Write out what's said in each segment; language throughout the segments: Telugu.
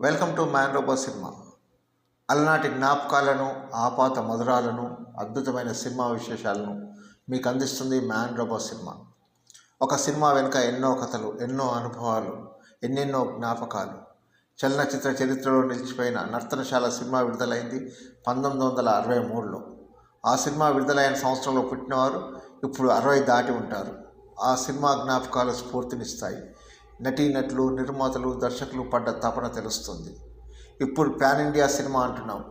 Welcome to man robo cinema. అలనాటి జ్ఞాపకాలను ఆపాత మధురాలను అద్భుతమైన సినిమా విశేషాలను మీకు అందిస్తుంది మ్యాన్ రోబో సినిమా. ఒక సినిమా వెనుక ఎన్నో కథలు ఎన్నో అనుభవాలు ఎన్నెన్నో జ్ఞాపకాలు. చలనచిత్ర చరిత్రలో నిలిచిపోయిన నర్తనశాల సినిమా విడుదలైంది పంతొమ్మిది వందల అరవై మూడులో. ఆ సినిమా విడుదలైన సంవత్సరంలో పుట్టినవారు ఇప్పుడు అరవై దాటి ఉంటారు. ఆ సినిమా జ్ఞాపకాలు స్ఫూర్తినిస్తాయి. నటీనటులు నిర్మాతలు దర్శకులు పడ్డ తపన తెలుస్తుంది. ఇప్పుడు పాన్ ఇండియా సినిమా అంటున్నాం.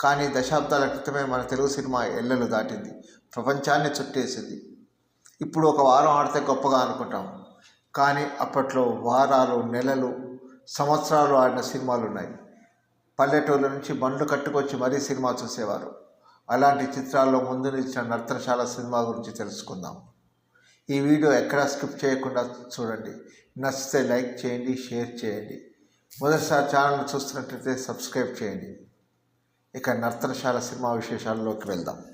కానీ దశాబ్దాల క్రితమే మన తెలుగు సినిమా ఎల్లలు దాటింది. ప్రపంచాన్ని చుట్టేసింది. ఇప్పుడు ఒక వారం ఆడితే గొప్పగా అనుకుంటాం. కానీ అప్పట్లో వారాలు నెలలు సంవత్సరాలు ఆడిన సినిమాలు ఉన్నాయి పల్లెటూళ్ళ నుంచి బండ్లు కట్టుకొచ్చి మరీ సినిమా చూసేవారు. అలాంటి చిత్రాల్లో ముందు నిలిచిన నర్తనశాల సినిమా గురించి తెలుసుకుందాం. ఈ వీడియో ఎక్కడా స్కిప్ చేయకుండా చూడండి. నచ్చితే లైక్ చేయండి షేర్ చేయండి. మొదటిసారి ఛానల్ చూస్తున్నట్లయితే సబ్స్క్రైబ్ చేయండి. ఇక నర్తనశాల సినిమా విశేషాల్లోకి వెళ్దాం.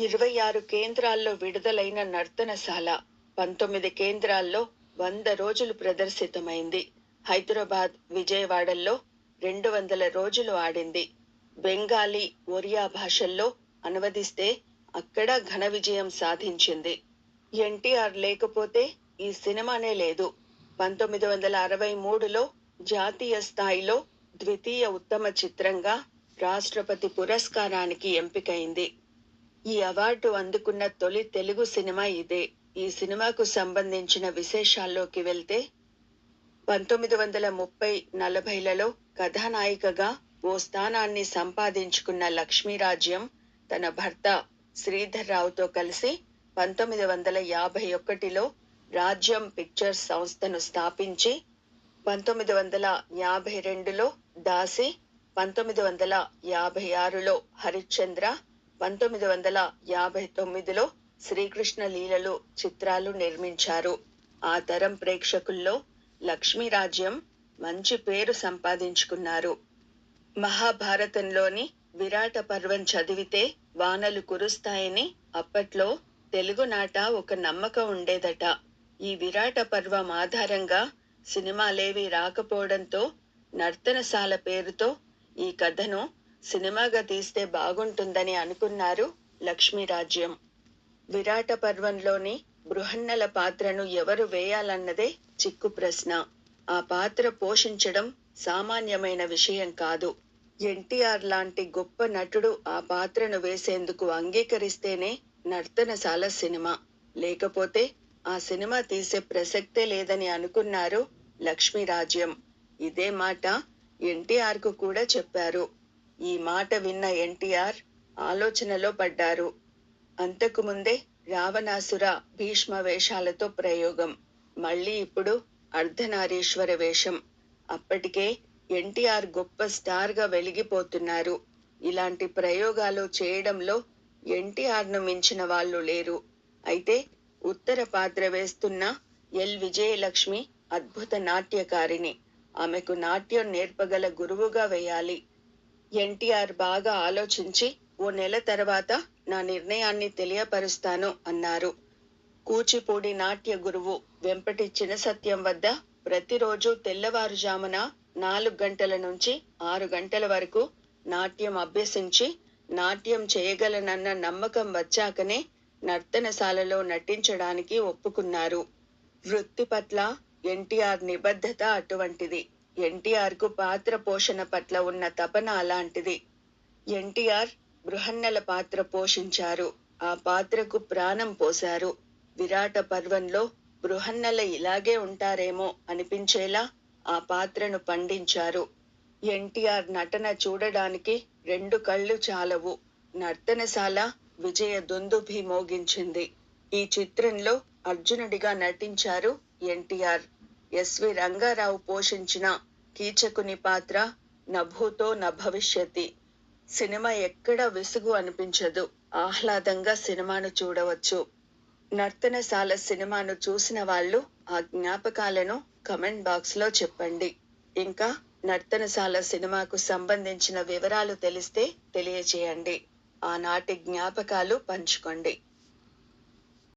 ఇరవై ఆరు కేంద్రాల్లో విడుదలైన నర్తనశాల పంతొమ్మిది కేంద్రాల్లో వంద రోజులు ప్రదర్శితమైంది. హైదరాబాద్ విజయవాడల్లో రెండు వందల రోజులు ఆడింది. బెంగాలీ ఒరియా భాషల్లో అనువదిస్తే అక్కడ ఘన విజయం సాధించింది. ఎన్టీఆర్ లేకపోతే ఈ సినిమానే లేదు. పంతొమ్మిది వందల అరవై మూడులో జాతీయ స్థాయిలో ద్వితీయ ఉత్తమ చిత్రంగా రాష్ట్రపతి పురస్కారానికి ఎంపికైంది. ఈ అవార్డు అందుకున్న తొలి తెలుగు సినిమా ఇదే. ఈ సినిమాకు సంబంధించిన విశేషాల్లోకి వెళ్తే పంతొమ్మిది వందల ముప్పై నలభైలలో కథానాయికగా ఓ స్థానాన్ని సంపాదించుకున్న లక్ష్మీరాజ్యం తన భర్త శ్రీధర్రావుతో కలిసి పంతొమ్మిది వందల యాభై ఒకటిలో రాజ్యం పిక్చర్స్ సంస్థను స్థాపించి పంతొమ్మిది వందల యాభై రెండులో దాసి పంతొమ్మిది వందల యాభై ఆరులో హరిశ్చంద్ర పంతొమ్మిది వందల యాభై తొమ్మిదిలో శ్రీకృష్ణ లీలలు చిత్రాలు నిర్మించారు. ఆ తరం ప్రేక్షకుల్లో లక్ష్మీరాజ్యం మంచి పేరు సంపాదించుకున్నారు. మహాభారతంలోని విరాట పర్వం చదివితే వానలు కురుస్తాయని అప్పట్లో తెలుగునాట ఒక నమ్మకం ఉండేదట. ఈ విరాట పర్వం ఆధారంగా సినిమాలేవి రాకపోవడంతో నర్తనశాల పేరుతో ఈ కథను సినిమాగా తీస్తే బాగుంటుందని అనుకున్నారు లక్ష్మీరాజ్యం. విరాట పర్వంలోని బృహన్నల పాత్రను ఎవరు వేయాలన్నదే చిక్కు ప్రశ్న. ఆ పాత్ర పోషించడం సామాన్యమైన విషయం కాదు. ఎన్టీఆర్ లాంటి గొప్ప నటుడు ఆ పాత్రను వేసేందుకు అంగీకరిస్తేనే నర్తనశాల సినిమా. లేకపోతే ఆ సినిమా తీసే ప్రసక్తే లేదని అనుకున్నారు లక్ష్మీరాజ్యం ఇదే మాట ఎన్టీఆర్కు కూడా చెప్పారు. ఈ మాట విన్న ఎన్టీఆర్ ఆలోచనలో పడ్డారు. అంతకుముందే రావణాసుర భీష్మ వేషాలతో ప్రయోగం. మళ్ళీ ఇప్పుడు అర్ధనారీశ్వర వేషం. అప్పటికే ఎన్టీఆర్ గొప్ప స్టార్గా వెలిగిపోతున్నారు. ఇలాంటి ప్రయోగాలు చేయడంలో ఎన్టీఆర్ను మించిన వాళ్ళు లేరు. అయితే ఉత్తర పాత్ర వేస్తున్న ఎల్ విజయలక్ష్మి అద్భుత నాట్యకారిణి. ఆమెకు నాట్యం నేర్పగల గురువుగా వేయాలి. ఎన్టీఆర్ బాగా ఆలోచించి ఓ నెల తర్వాత నా నిర్ణయాన్ని తెలియపరుస్తాను అన్నారు. కూచిపూడి నాట్య గురువు వెంపటి చినసత్యం వద్ద ప్రతిరోజు తెల్లవారుజామున నాలుగు గంటల నుంచి ఆరు గంటల వరకు నాట్యం అభ్యసించి నాట్యం చేయగలనన్న నమ్మకం వచ్చాకనే నర్తనశాలలో నటించడానికి ఒప్పుకున్నారు. వృత్తి పట్ల ఎన్టీఆర్ నిబద్ధత అటువంటిది. ఎన్టీఆర్కు పాత్ర పోషణ పట్ల ఉన్న తపన అలాంటిది. ఎన్టీఆర్ బృహన్నల పాత్ర పోషించారు. ఆ పాత్రకు ప్రాణం పోశారు. విరాట పర్వంలో బృహన్నల ఇలాగే ఉంటారేమో అనిపించేలా ఆ పాత్రను పండించారు. ఎన్టీఆర్ నటన చూడడానికి రెండు కళ్ళు చాలవు. నర్తనశాల విజయ దుందుభి మోగించింది ఈ చిత్రంలో అర్జునుడిగా నటించారు ఎన్టీఆర్. ఎస్వి రంగారావు పోషించిన కీచకుని పాత్ర నభూతో నభవిష్యతి సినిమా ఎక్కడా విసుగు అనిపించదు. ఆహ్లాదంగా సినిమాను చూడవచ్చు. నర్తనశాల సినిమాను చూసిన వాళ్ళు ఆ జ్ఞాపకాలను కమెంట్ బాక్స్లో చెప్పండి. ఇంకా నర్తనశాల సినిమాకు సంబంధించిన వివరాలు తెలిస్తే తెలియచేయండి. ఆనాటి జ్ఞాపకాలు పంచుకోండి.